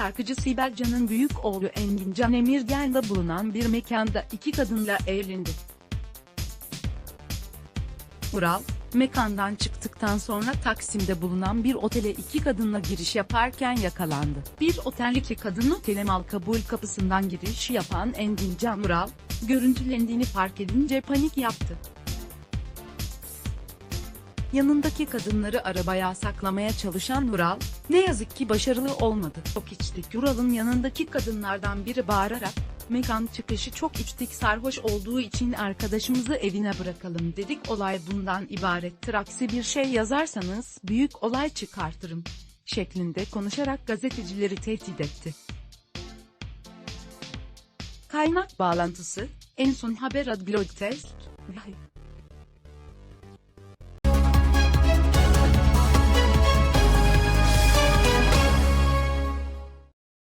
şarkıcı Sibel Can'ın büyük oğlu Engin Can Emirgan'da bulunan bir mekanda iki kadınla evlendi. Ural, mekandan çıktıktan sonra Taksim'de bulunan bir otele iki kadınla giriş yaparken yakalandı. Bir otel iki kadın otele mal kabul kapısından giriş yapan Engin Can Ural, görüntülendiğini fark edince panik yaptı. Yanındaki kadınları arabaya saklamaya çalışan Ural, ne yazık ki başarılı olmadı. Çok içtik. Ural'ın yanındaki kadınlardan biri bağırarak, mekan çıkışı çok içtik sarhoş olduğu için arkadaşımızı evine bırakalım dedik. Olay bundan ibarettir. Aksi bir şey yazarsanız büyük olay çıkartırım. şeklinde konuşarak gazetecileri tehdit etti. Kaynak bağlantısı, en son haber adlı Test,